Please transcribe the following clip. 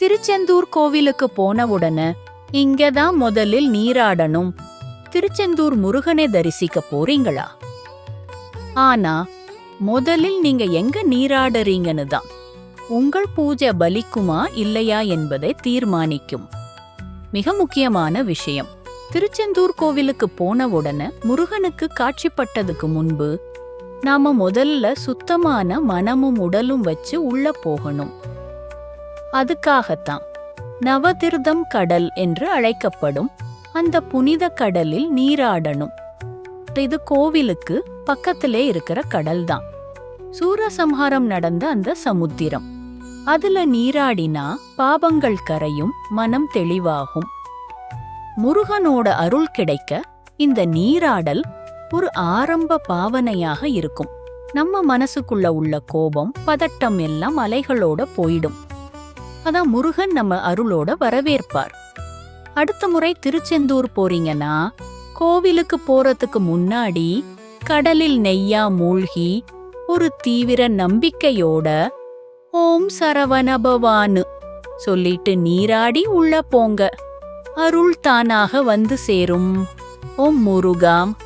திருச்செந்தூர் கோவிலுக்கு போன உடனே இங்கதான் முதலில் நீராடணும். திருச்செந்தூர் முருகனை தரிசிக்க போறீங்களா? ஆனா முதலில் நீங்க எங்க நீராடுறீங்கன்னு தான் உங்கள் பூஜை பலிக்குமா இல்லையா என்பதை தீர்மானிக்கும். மிக முக்கியமான விஷயம். திருச்செந்தூர் கோவிலுக்கு போன உடனே முருகனுக்கு காட்சிப்பட்டதுக்கு முன்பு நாம முதல்ல சுத்தமான மனமும் உடலும் வச்சு உள்ள போகணும். அதுக்காகத்தான். நவதிர்தம் கடல் என்று அழைக்கப்படும் அந்த புனித கடலில் நீராடணும். இது கோவிலுக்கு பக்கத்திலே இருக்கிற கடல் தான் சூரசம்ஹாரம் நடந்த அந்த சமுத்திரம். அதுல நீராடினா பாபங்கள் கரையும் மனம் தெளிவாகும். முருகனோட அருள் கிடைக்க இந்த நீராடல் ஒரு ஆரம்ப பாவனையாக இருக்கும். நம்ம மனசுக்குள்ள உள்ள கோபம் பதட்டம் எல்லாம் அலைகளோட போயிடும். அதான் முருகன் நம்ம அருளோட வரவேற்பார். அடுத்த முறை திருச்செந்தூர் போறீங்கன்னா கோவிலுக்கு போறதுக்கு முன்னாடி கடலில் நெய்யா மூழ்கி ஒரு தீவிர நம்பிக்கையோட ஓம் சரவணபவானு சொல்லிட்டு நீராடி உள்ள போங்க. அருள் தானாக வந்து சேரும். ஓம் முருகாம்.